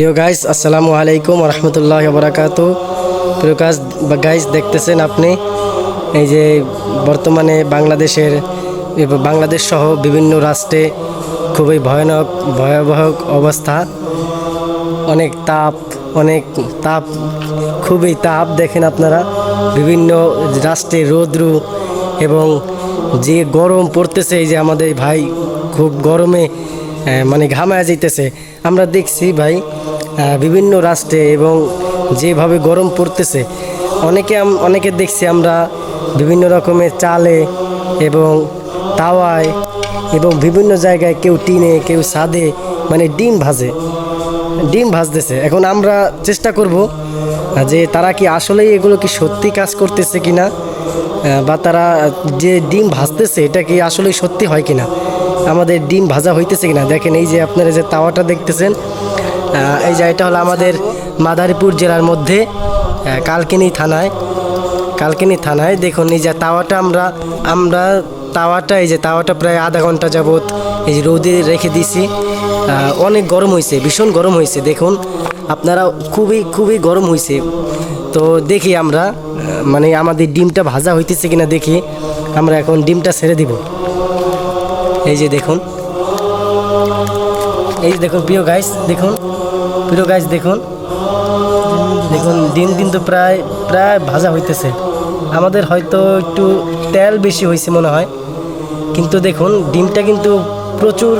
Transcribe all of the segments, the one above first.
প্রিয় গাইস আসসালামু আলাইকুম রহমতুল্লাহ বরাকাতু প্রিয় গাছ গাইস দেখতেছেন আপনি এই যে বর্তমানে বাংলাদেশের, বাংলাদেশ সহ বিভিন্ন রাষ্ট্রে খুবই ভয়ানক, ভয়াবহ অবস্থা। অনেক তাপ অনেক তাপ, খুবই তাপ দেখেন আপনারা। বিভিন্ন রাষ্ট্রে রৌদ্রু এবং যে গরম পড়তেছে, এই যে আমাদের ভাই, খুব গরমে মানে ঘামায় যাইতেছে। আমরা দেখছি ভাই বিভিন্ন রাষ্ট্রে এবং যেভাবে গরম পড়তেছে অনেকে অনেকে দেখছি আমরা বিভিন্ন রকমের চালে এবং তাওয়ায় এবং বিভিন্ন জায়গায় কেউ টিনে কেউ সাদে মানে ডিম ভাজে ডিম ভাজতেছে। এখন আমরা চেষ্টা করব যে তারা কি আসলেই এগুলো কি সত্যি কাজ করতেছে কিনা আহ, বা তারা যে ডিম ভাজতেছে এটা কি আসলেই সত্যি হয় কিনা। আমাদের ডিম ভাজা হইতেছে কিনা? দেখেন এই যে আপনারা যে তাওয়াটা দেখতেছেন এই যে এটা হলো আমাদের মাদারীপুর জেলার মধ্যে কালকিনি থানায় কালকিনি থানায়। দেখুন, এই যে তাওয়াটা আমরা আমরা তাওয়াটা, এই যে তাওয়াটা প্রায় আধা ঘণ্টা যাবত এই যে রোদে রেখে দিছি। অনেক গরম হয়েছে ভীষণ গরম হয়েছে দেখুন, আপনারা খুবই খুবই গরম হয়েছে তো দেখি আমরা মানে আমাদের ডিমটা ভাজা হইতেছে কিনা দেখি। আমরা এখন ডিমটা ছেড়ে দিব। এই যে দেখুন। এই যে দেখুন, প্রিয় গাইস দেখুন। প্রিয় গাইস দেখুন। দেখুন ডিম তো প্রায় প্রায় ভাজা হইতেছে। আমাদের হয়তো একটু তেল বেশি হয়েছে মনে হয়। কিন্তু দেখুন, ডিমটা কিন্তু প্রচুর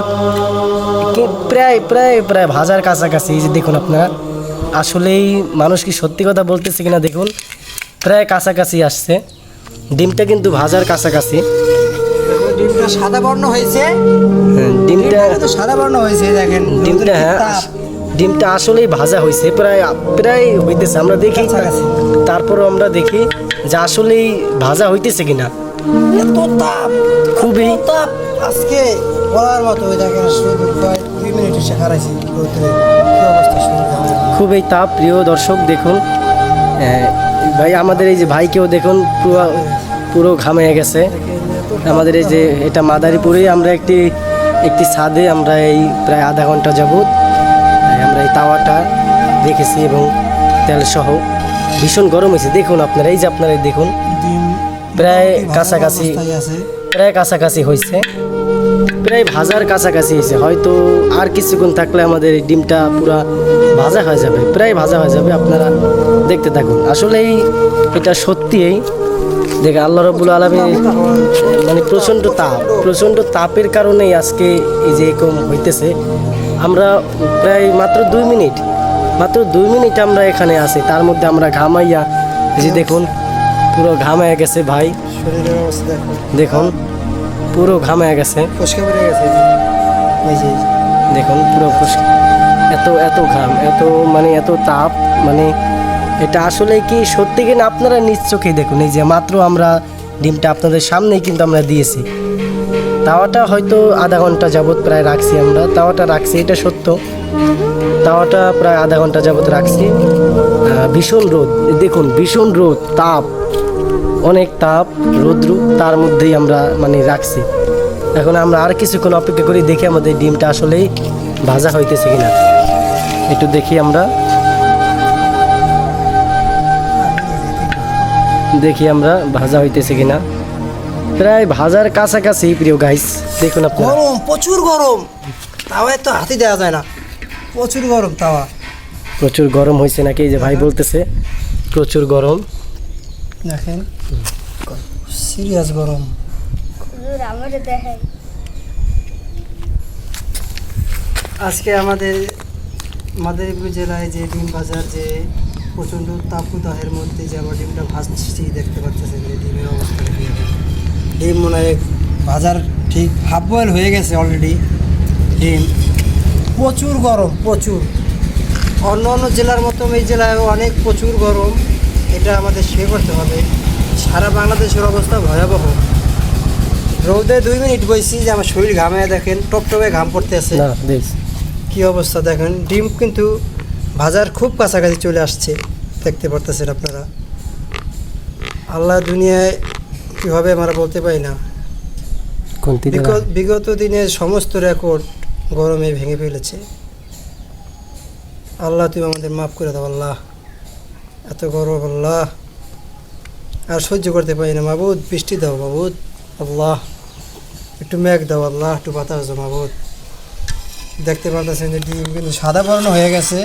প্রায় প্রায় প্রায় ভাজার কাছাকাছি। এই যে দেখুন আপনারা। আসলেই মানুষ কি সত্যি কথা বলতেছে কিনা দেখুন। প্রায় কাছাকাছি আসছে। ডিমটা কিন্তু ভাজার কাছাকাছি। ডিমটা সাদা বর্ণ হয়েছে। হ্যাঁ, ডিমটা কিন্তু সাদা বর্ণ হয়েছে দেখেন ডিমটা হ্যাঁ ডিমটা আসলেই ভাজা হয়েছে প্রায় প্রায় হইতেছে। আমরা দেখি। তারপরও আমরা দেখি যে আসলেই ভাজা হইতেছে কিনা। এত তাপ খুবই তাপ। আজকে বলার মতো ওই দেখেন শুধু কয়েক দুই মিনিট এসে হারাইছি রোদে কি অবস্থা শুরু খুবই তাপ প্রিয় দর্শক দেখুন। ভাই আমাদের এই যে ভাইকেও দেখুন পুরো পুরো ঘামে গেছে। আমাদের এই যে এটা মাদারীপুরে আমরা একটি একটি ছাদে আমরা এই প্রায় আধা ঘণ্টা যাবত আমরা এই তাওয়াটা রেখেছি এবং তেল সহ ভীষণ গরম হয়েছে। দেখুন আপনারা এই যে আপনারা দেখুন প্রায় কাছাকাছি প্রায় কাছাকাছি হয়েছে। প্রায় ভাজার কাছাকাছি হয়েছে। হয়তো আর কিছুক্ষণ থাকলে আমাদের এই ডিমটা পুরা ভাজা হয়ে যাবে প্রায় ভাজা হয়ে যাবে আপনারা দেখতে থাকুন। আসলেই এটা সত্যিই দেখে আল্লাহ রবুল আলমী মানে প্রচণ্ড তাপ প্রচণ্ড তাপের কারণেই আজকে এই যে এরকম হইতেছে। আমরা প্রায় মাত্র দুই মিনিট মাত্র দুই মিনিট আমরা এখানে আছি তার মধ্যে আমরা ঘামাইয়া যে দেখুন পুরো ঘামাইয়া গেছে ভাই। দেখুন পুরো ঘামায় গেছে। দেখুন পুরো এত এত ঘাম এত মানে এত তাপ মানে এটা আসলে কি সত্যি কিনা আপনারা নিজ দেখুন? এই যে মাত্র আমরা ডিমটা আপনাদের সামনেই কিন্তু আমরা দিয়েছি। তাওয়াটা হয়তো আধা ঘণ্টা যাবত প্রায় রাখছি আমরা। তাওয়াটা রাখছি, এটা সত্য। তাওয়াটা প্রায় আধা ঘণ্টা যাবত রাখছি। ভীষণ রোদ। দেখুন, ভীষণ রোদ, তাপ। অনেক তাপ, রৌদ্র, তার মধ্যেই আমরা মানে রাখছি। এখন আমরা আর কিছুক্ষণ অপেক্ষা করি, দেখি আমাদের ডিমটা আসলেই ভাজা হইতেছে কিনা। একটু দেখি আমরা। দেখি আমরা ভাজা হইতেছে কিনা। প্রায় ভাজার কাছাকাছি প্রিয় গাইস দেখুন আপনারা। গরম প্রচুর গরম। তাওয়ায় তো হাতি দেওয়া যায় না। প্রচুর গরম তাওয়া প্রচুর গরম হয়েছে নাকি? এই যে ভাই বলতেছে প্রচুর গরম। দেখেন সিরিয়াস গরম। আজকে আমাদের মাদারীপুর জেলায় যে ডিম বাজার যে প্রচণ্ড তাপদাহের মধ্যে যে আমরা ডিমটা ভাজছি দেখতে পাচ্ছেন যে ডিমের অবস্থা ডিম মনে হয় ভাজার ঠিক হাফ বয়েল হয়ে গেছে অলরেডি ডিম। প্রচুর গরম প্রচুর। অন্য অন্য জেলার মতো এই জেলায় অনেক প্রচুর গরম এটা আমাদের সে করতে হবে। সারা বাংলাদেশের অবস্থা ভয়াবহ। রোদে দুই মিনিট বইছি যে আমার শরীর ঘামে দেখেন টপটপে ঘাম পড়তে আছে কি অবস্থা দেখেন ডিম কিন্তু ভাজার খুব কাছাকাছি চলে আসছে দেখতে পারতেছেন আপনারা। আল্লাহ দুনিয়ায় কীভাবে আমরা বলতে পারি না। বিগত দিনের সমস্ত রেকর্ড গরমে ভেঙে ফেলেছে। আল্লাহ তুমি আমাদের মাফ করে দাও আল্লাহ। এত গরম আল্লাহ। আর সহ্য করতে পারি না মাবুদ বৃষ্টি দাও মাবুদ আল্লাহ। একটু মেঘ দাও আল্লাহ একটু বাতাস দাও মাবুদ। দেখতে পারতেছেন যে ডিম কিন্তু সাদা বর্ণ হয়ে গেছে।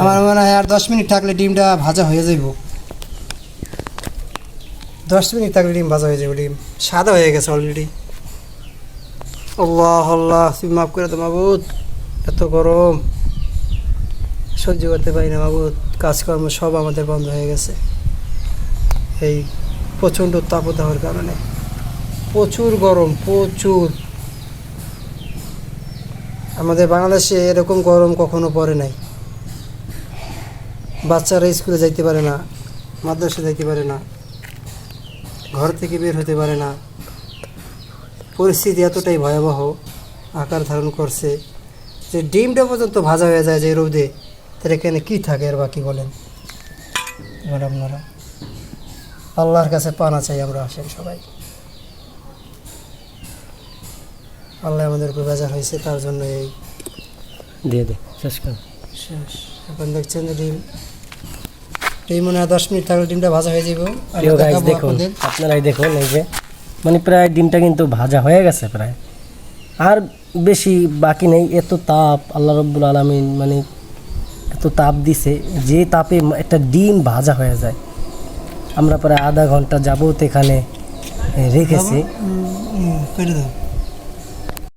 আমার মনে হয় আর দশ মিনিট থাকলে ডিমটা ভাজা হয়ে যাইব। দশ মিনিট থাকলে ডিম ভাজা হয়ে যাবে ডিম সাদা হয়ে গেছে অলরেডি আল্লাহ আল্লাহ, তুমি মাফ করে দাও মাবুদ, এত গরম। সহ্য করতে পারি না মাবুদ, কাজকর্ম সব আমাদের বন্ধ হয়ে গেছে। এই প্রচণ্ড তাপদাহর কারণে। প্রচুর গরম, প্রচুর। আমাদের বাংলাদেশে এরকম গরম কখনো পড়ে নাই। বাচ্চারা স্কুলে যাইতে পারে না মাদ্রাসা যাইতে পারে না ঘর থেকে বের হতে পারে না। পরিস্থিতি এতটাই ভয়াবহ আকার ধারণ করছে যে ডিমটা পর্যন্ত ভাজা হয়ে যায় যে রোদে। তার এখানে কী থাকে আর বাকি বলেন? এবার আপনারা। আল্লাহর কাছে পানা চাই আমরা আসেন সবাই। আল্লাহ আমাদের উপর বেজার হয়েছে তার জন্য এই দিয়ে দে শেষ কর। শেষ। এখন দেখছেন যে ডিম ডিম মনে হয় দশ মিনিট থাকলে ডিমটা ভাজা হয়ে যাব দেখুন আপনারাই দেখুন এই যে মানে প্রায় ডিমটা কিন্তু ভাজা হয়ে গেছে প্রায়। আর বেশি বাকি নেই এত তাপ আল্লাহ রব্বুল আলমিন মানে এত তাপ দিছে যে তাপে একটা ডিম ভাজা হয়ে যায়। আমরা প্রায় আধা ঘণ্টা যাবত এখানে রেখেছি।